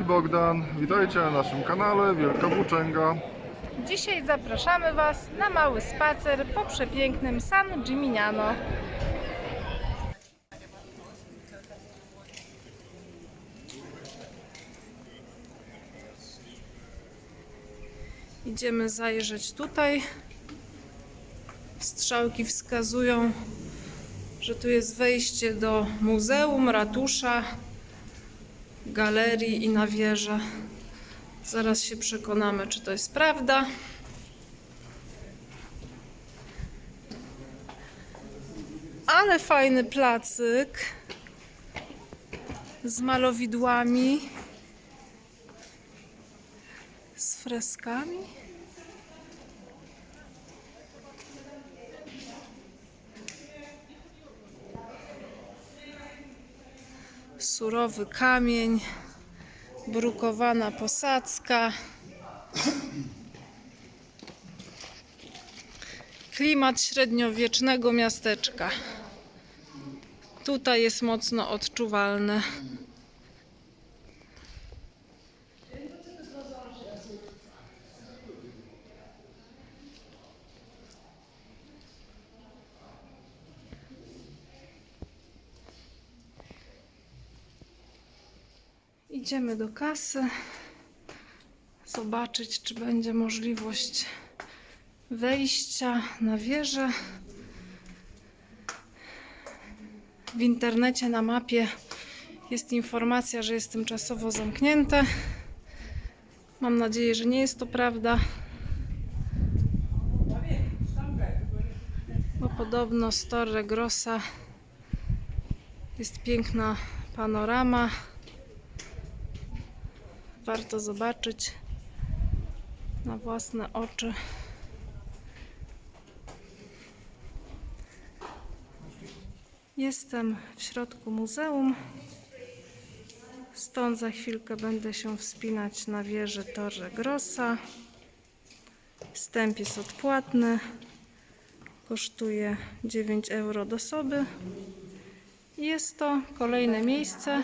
I Bogdan. Witajcie na naszym kanale Wielka Włóczęga. Dzisiaj zapraszamy Was na mały spacer po przepięknym San Gimignano. Idziemy zajrzeć tutaj. Strzałki wskazują, że tu jest wejście do muzeum, ratusza, galerii i na wieżę. Zaraz się przekonamy, czy to jest prawda. Ale fajny placyk z malowidłami, z freskami. Surowy kamień brukowana posadzka. Klimat średniowiecznego miasteczka. Tutaj jest mocno odczuwalny. Idziemy do kasy. Zobaczyć, czy będzie możliwość wejścia na wieżę. W internecie na mapie jest informacja, że jest tymczasowo zamknięte. Mam nadzieję, że nie jest to prawda. Bo podobno z Torre Grossa jest piękna panorama. Warto zobaczyć na własne oczy. Jestem w środku muzeum. Stąd za chwilkę będę się wspinać na wieżę Torre Grossa. Wstęp jest odpłatny. Kosztuje 9 euro do osoby. Jest to kolejne miejsce,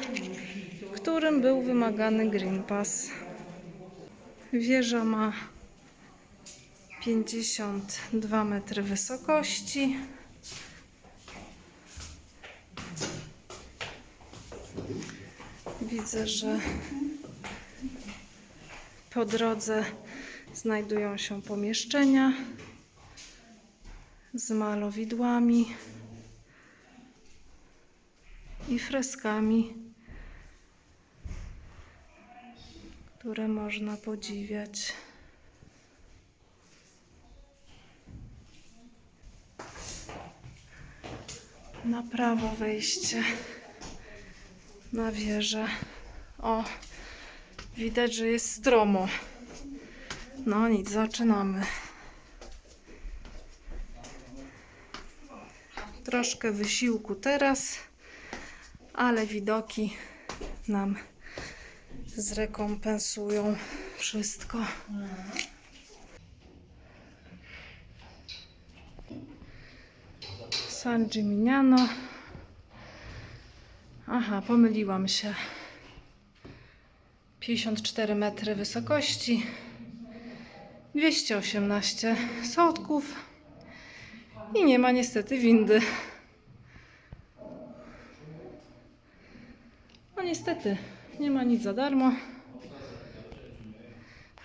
w którym był wymagany Green Pass. Wieża ma 52 metry wysokości. Widzę, że po drodze znajdują się pomieszczenia z malowidłami i freskami, które można podziwiać. Na prawo wejście na wieżę. O, widać, że jest stromo. No nic, zaczynamy. Troszkę wysiłku teraz, ale widoki nam zrekompensują wszystko. San Gimignano. Aha, pomyliłam się. 54 metry wysokości, 218 schodków i nie ma niestety windy. Niestety, nie ma nic za darmo.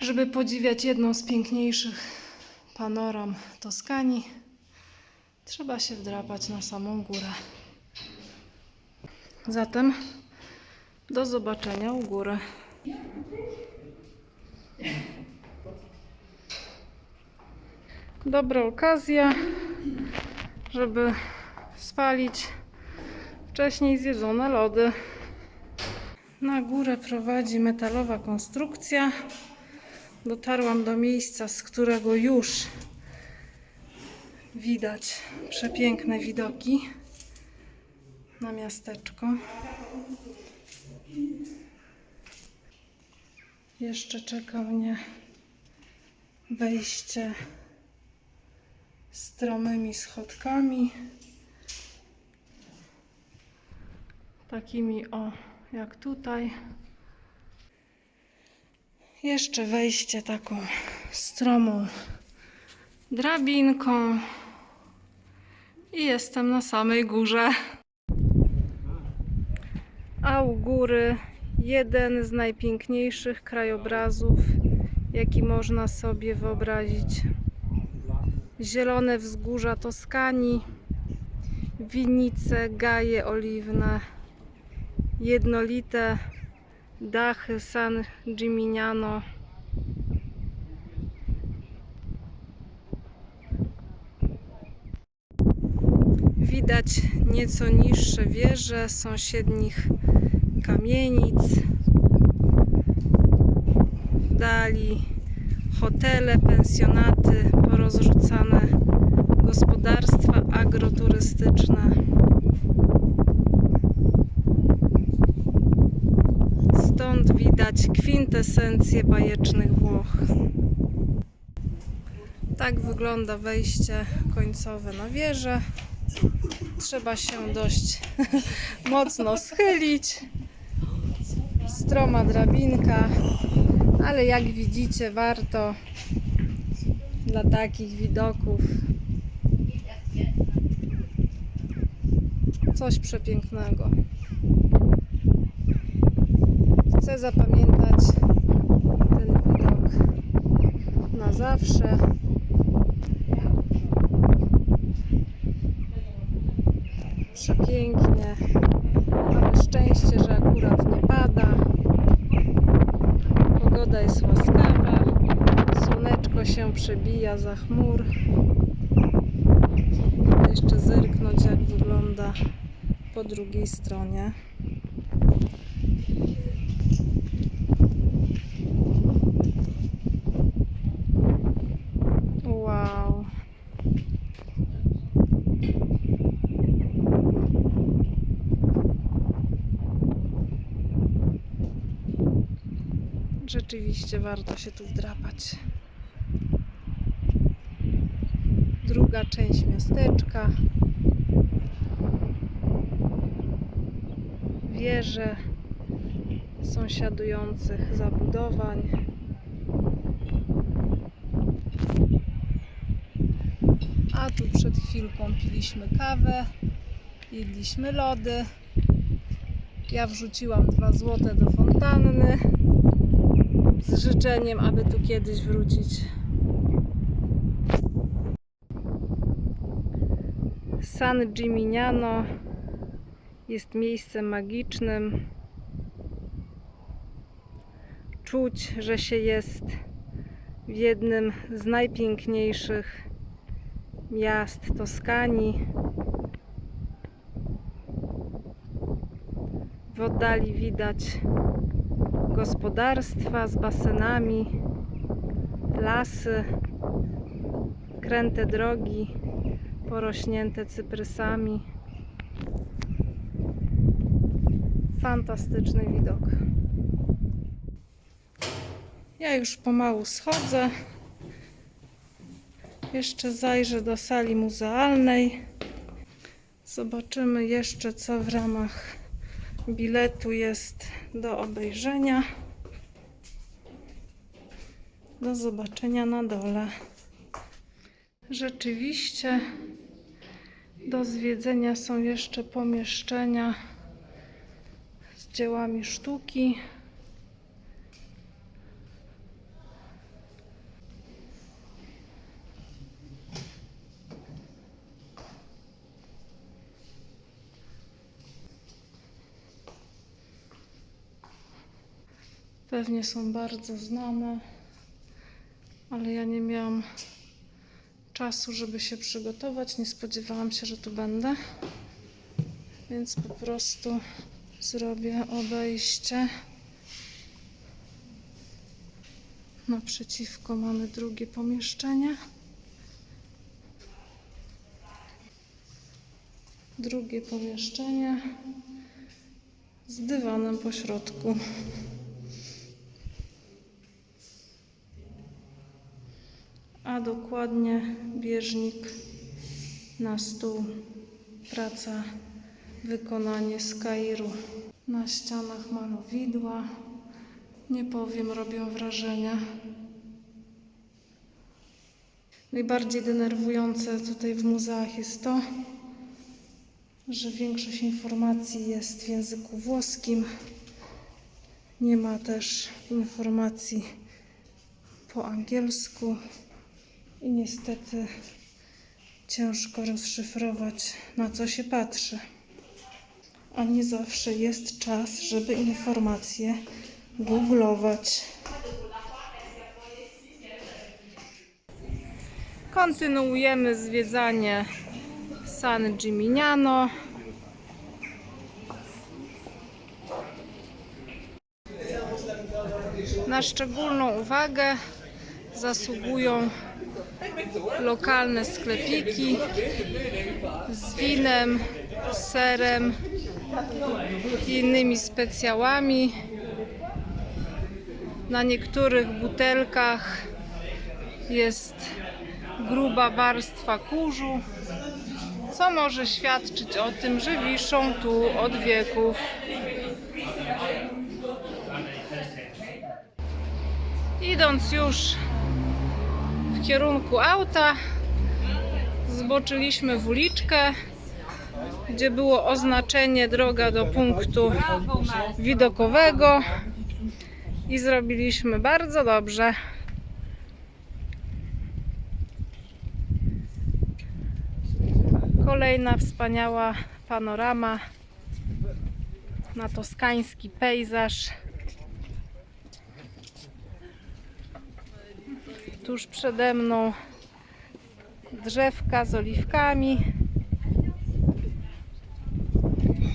Żeby podziwiać jedną z piękniejszych panoram Toskanii, trzeba się wdrapać na samą górę. Zatem do zobaczenia u góry. Dobra okazja, żeby spalić wcześniej zjedzone lody. Na górę prowadzi metalowa konstrukcja. Dotarłam do miejsca, z którego już widać przepiękne widoki na miasteczko. Jeszcze czeka mnie wejście stromymi schodkami. Takimi o, jak tutaj. Jeszcze wejście taką stromą drabinką. I jestem na samej górze. A u góry jeden z najpiękniejszych krajobrazów, jaki można sobie wyobrazić. Zielone wzgórza Toskanii, winnice, gaje oliwne, jednolite dachy San Gimignano. Widać nieco niższe wieże sąsiednich kamienic. W dali hotele, pensjonaty, porozrzucane gospodarstwa agroturystyczne. Widać kwintesencję bajecznych Włoch. Tak wygląda wejście końcowe na wieżę. Trzeba się dość mocno schylić. Stroma drabinka, ale jak widzicie, warto dla takich widoków. Coś przepięknego. Chcę zapamiętać ten widok na zawsze. Przepięknie. Mamy szczęście, że akurat nie pada. Pogoda jest łaskawa. Słoneczko się przebija za chmur. Idę jeszcze zerknąć, jak wygląda po drugiej stronie. Rzeczywiście warto się tu wdrapać. Druga część miasteczka. Wieże sąsiadujących zabudowań. A tu przed chwilką piliśmy kawę, jedliśmy lody. Ja wrzuciłam 2 złote do fontanny z życzeniem, aby tu kiedyś wrócić. San Gimignano jest miejscem magicznym. Czuć, że się jest w jednym z najpiękniejszych miast Toskanii. W oddali widać gospodarstwa z basenami, lasy, kręte drogi porośnięte cyprysami. Fantastyczny widok. Ja już pomału schodzę. Jeszcze zajrzę do sali muzealnej. Zobaczymy jeszcze, co w ramach biletu jest do obejrzenia. Do zobaczenia na dole. Rzeczywiście do zwiedzenia są jeszcze pomieszczenia z dziełami sztuki. Pewnie są bardzo znane, ale ja nie miałam czasu, żeby się przygotować. Nie spodziewałam się, że tu będę, więc po prostu zrobię obejście. Naprzeciwko mamy drugie pomieszczenie. Drugie pomieszczenie z dywanem po środku. Dokładnie bieżnik na stół. Praca, wykonanie z Kairu. Na ścianach malowidła, Nie powiem, robią wrażenie. Najbardziej denerwujące tutaj w muzeach jest to, że większość informacji jest w języku włoskim. Nie ma też informacji po angielsku i niestety ciężko rozszyfrować, na co się patrzy. A nie zawsze jest czas, żeby informacje googlować. Kontynuujemy zwiedzanie San Gimignano. Na szczególną uwagę zasługują lokalne sklepiki z winem, serem i innymi specjałami. Na niektórych butelkach jest gruba warstwa kurzu, co może świadczyć o tym, że wiszą tu od wieków. Idąc już kierunku auta, zboczyliśmy w uliczkę, gdzie było oznaczenie droga do punktu widokowego i zrobiliśmy bardzo dobrze. Kolejna wspaniała panorama na toskański pejzaż. Tuż przede mną drzewka z oliwkami.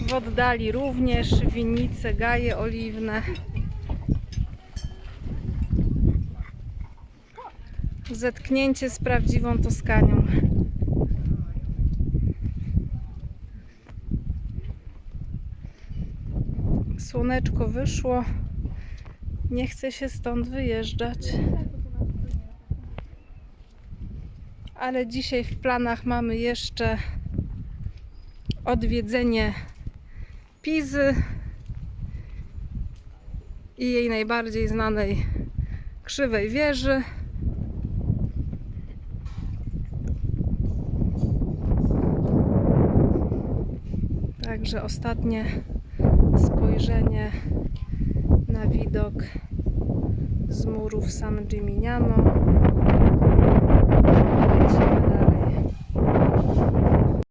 W oddali również winnice, gaje oliwne. Zetknięcie z prawdziwą Toskanią. Słoneczko wyszło. Nie chce się stąd wyjeżdżać. Ale dzisiaj w planach mamy jeszcze odwiedzenie Pizy i jej najbardziej znanej krzywej wieży. Także ostatnie spojrzenie na widok z murów San Gimignano. Thanks.